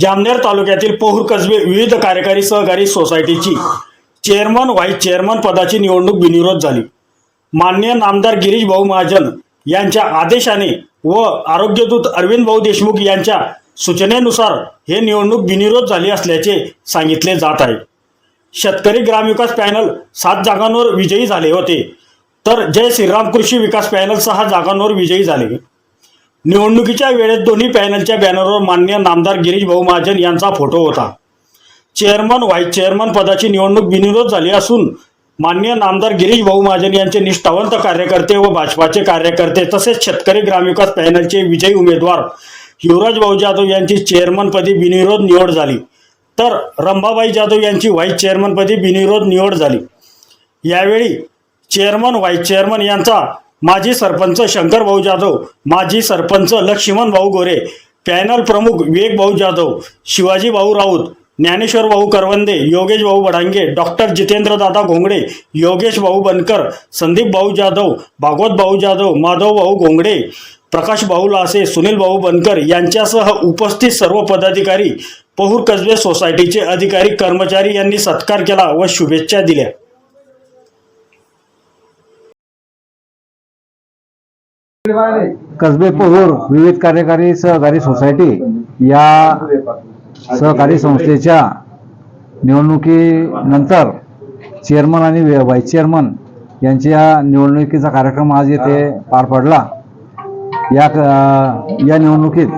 जामनेर तालुक्यातील पोहूर कसबे विविध कार्यकारी सहकारी सोसायटीची चेअरमन व्हाईस चेअरमन पदाची निवडणूक बिनविरोध झाली. मान्य नामदार गिरीश भाऊ महाजन यांच्या आदेशाने व आरोग्यदूत अरविंद भाऊ देशमुख यांच्या सूचनेनुसार हे निवडणूक बिनविरोध झाली असल्याचे सांगितले जात आहे. शेतकरी ग्रामविकास पॅनल सात जागांवर विजयी झाले होते. तर जय श्रीराम कृषी विकास पॅनल सहा जागांवर विजयी झाले. निवडणुकीच्या वेळेत दोन्ही पॅनलच्या बॅनरवर मान्य नामदार गिरीश भाऊ महाजन यांचा फोटो होता. चेअरमन व्हाईस चेअरमन पदाची निवडणूक बिनविरोध झाली असून मान्य नामदार गिरीश भाऊ महाजन यांचे निष्ठावंत कार्यकर्ते व भाजपाचे कार्यकर्ते तसेच शेतकरी ग्रामविकास पॅनलचे विजयी उमेदवार युवराज भाऊ जाधव यांची चेअरमनपदी बिनविरोध निवड झाली. तर रंभाबाई जाधव यांची व्हाईस चेअरमनपदी बिनविरोध निवड झाली. यावेळी चेअरमन व्हाईस चेअरमन यांचा माजी सरपंच शंकर भाऊ जाधव माजी सरपंच लक्ष्मण भाऊ गोरे पॅनल प्रमुख विवेक भाऊ जाधव शिवाजी भाऊ राऊत ज्ञानेश्वर भाऊ करवंदे योगेश भाऊ बडांगे डॉक्टर जितेंद्र दादा घोंगडे योगेश भाऊ बनकर संदीप भाऊ जाधव भागवत भाऊ जाधव माधव भाऊ घोंगडे प्रकाश भाऊ लासे सुनील भाऊ बनकर यांच्यासह उपस्थित सर्व पदाधिकारी पहूर कसबे सोसायटीचे अधिकारी कर्मचारी यांनी सत्कार केला व शुभेच्छा दिल्या. कसबे पोहूर विविध कार्यकारी सहकारी सोसायटी या सहकारी संस्थेच्या निवडणुकीनंतर चेअरमन आणि व्हाईस चेअरमन यांच्या निवडणुकीचा कार्यक्रम आज येथे पार पडला. या या निवडणुकीत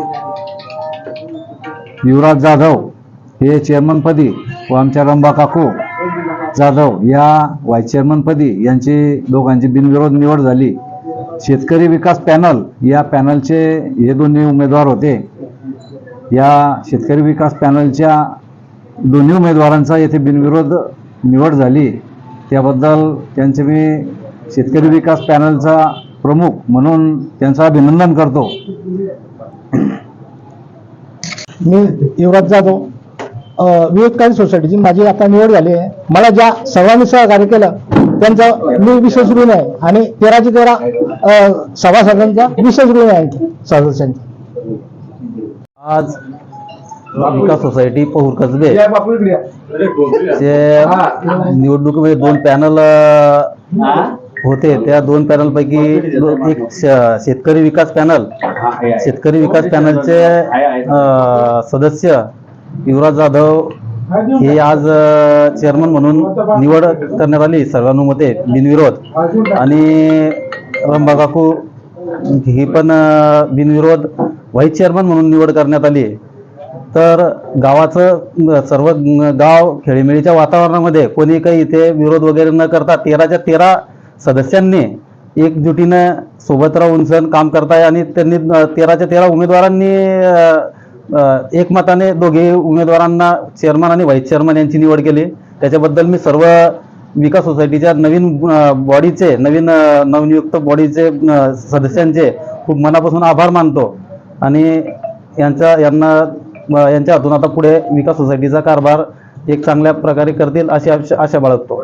युवराज जाधव हे चेअरमनपदी व आमच्या रंबा काकू जाधव या व्हाईस चेअरमनपदी यांची दोघांची बिनविरोध निवड झाली. शेतकरी विकास पॅनल या पॅनलचे हे दोन्ही उमेदवार होते. या शेतकरी विकास पॅनलच्या दोन्ही उमेदवारांचा येथे बिनविरोध निवड झाली. त्याबद्दल त्यांचे मी शेतकरी विकास पॅनलचा प्रमुख म्हणून त्यांचं अभिनंदन करतो. मी युवराज जाधव अ, विवेककारी सोसायटीची माझी आता निवड झाली आहे. मला ज्या सर्वांनी सहकार्य केलं त्यांचा मी विशेष ऋण आहे. आणि तेराचे तेरा सभासदांचा विशेष ऋण आहे. सदस्यांचा. आज विकास सोसायटी पहूर कसबे. चे निवडणुकीमध्ये दोन पॅनल होते. त्या दोन पॅनल पैकी एक शेतकरी विकास पॅनल. शेतकरी विकास पॅनलचे सदस्य युवराज जाधव हे आज चेअरमन म्हणून निवड करण्यात आली सर्वानुमते बिनविरोध. आणि रंभाकाकू ही पण बिनविरोध व्हाईस चेअरमन म्हणून निवड करण्यात आली. तर गावाचं सर्व गाव खेळीमेळीच्या वातावरणामध्ये कोणी काही इथे विरोध वगैरे न करता तेराच्या तेरा सदस्यांनी एकजुटीनं सोबत राहून सण काम करताय आणि त्यांनी तेराच्या तेरा उमेदवारांनी एकमताने दोघे उमेदवारांना चेअरमन आणि व्हाईस चेअरमन यांची निवड केली. त्याच्याबद्दल मी सर्व विकास सोसायटीच्या नवीन बॉडीचे नवीन नवनियुक्त बॉडीचे सदस्यांचे खूप मनापासून आभार मानतो. आणि यांच्या यांना यांच्या हातून आता पुढे विकास सोसायटीचा कारभार एक चांगल्या प्रकारे करतील अशी आशा आशा बाळगतो.